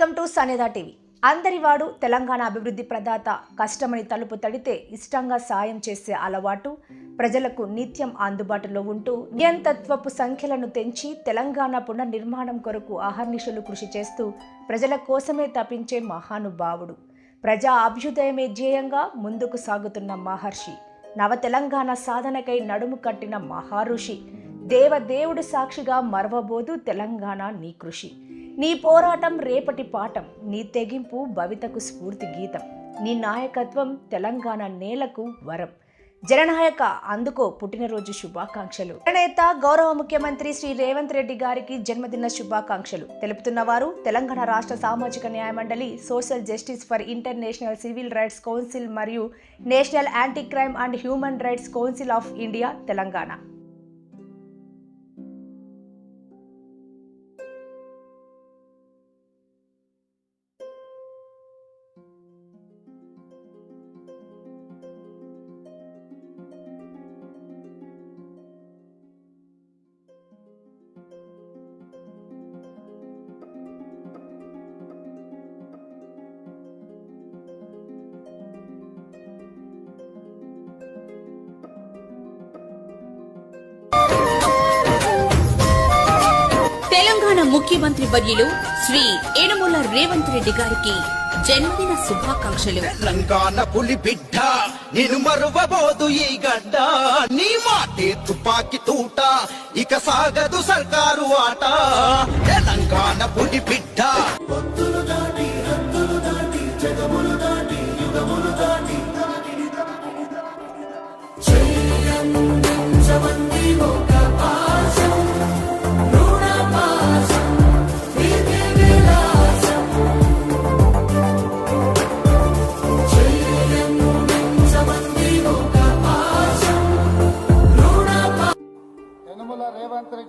సనేదా TV. అందరివాడు తెలంగాణ అభివృద్ధి ప్రదాత కష్టమని తలుపు తడితే ఇష్టంగా సాయం చేసే అలవాటు ప్రజలకు నిత్యం అందుబాటులో ఉంటూ నియంతత్వపు సంఖ్యలను తెంచి తెలంగాణ పునర్నిర్మాణం కొరకు అహర్నిశలు కృషి చేస్తూ ప్రజల కోసమే తపించే మహానుభావుడు. ప్రజా అభ్యుదయమే ధ్యేయంగా ముందుకు సాగుతున్న మహర్షి నవ తెలంగాణ సాధనకై నడుము కట్టిన మహారుషి దేవదేవుడు సాక్షిగా మరవబోదు తెలంగాణ నీ కృషి. నీ పోరాటం రేపటి పాఠం నీ తెగింపు భవితకు స్ఫూర్తి గీతం నీ నాయకత్వం తెలంగాణ నేలకు వరం. జననాయక అందుకో పుట్టినరోజు శుభాకాంక్షలు. జననేత గౌరవ ముఖ్యమంత్రి శ్రీ రేవంత్ రెడ్డి గారికి జన్మదిన శుభాకాంక్షలు. తెలుపుతున్న వారు తెలంగాణ రాష్ట్ర సామాజిక న్యాయ మండలి social justice for international civil rights council మరియు national anti crime and human rights council of India Telangana. ముఖ్యమంత్రి వర్యులు శ్రీ ఏనుమూల రేవంత్ రెడ్డి గారికి జన్మదిన శుభాకాంక్షలు. తెలంగాణ పులి బిడ్డ నేను మరువబోదు ఈ గడ్డ. నీ మాటే తుపాకి తూట ఇక సాగదు సర్కారు ఆట. తెలంగాణ పులి బిడ్డ.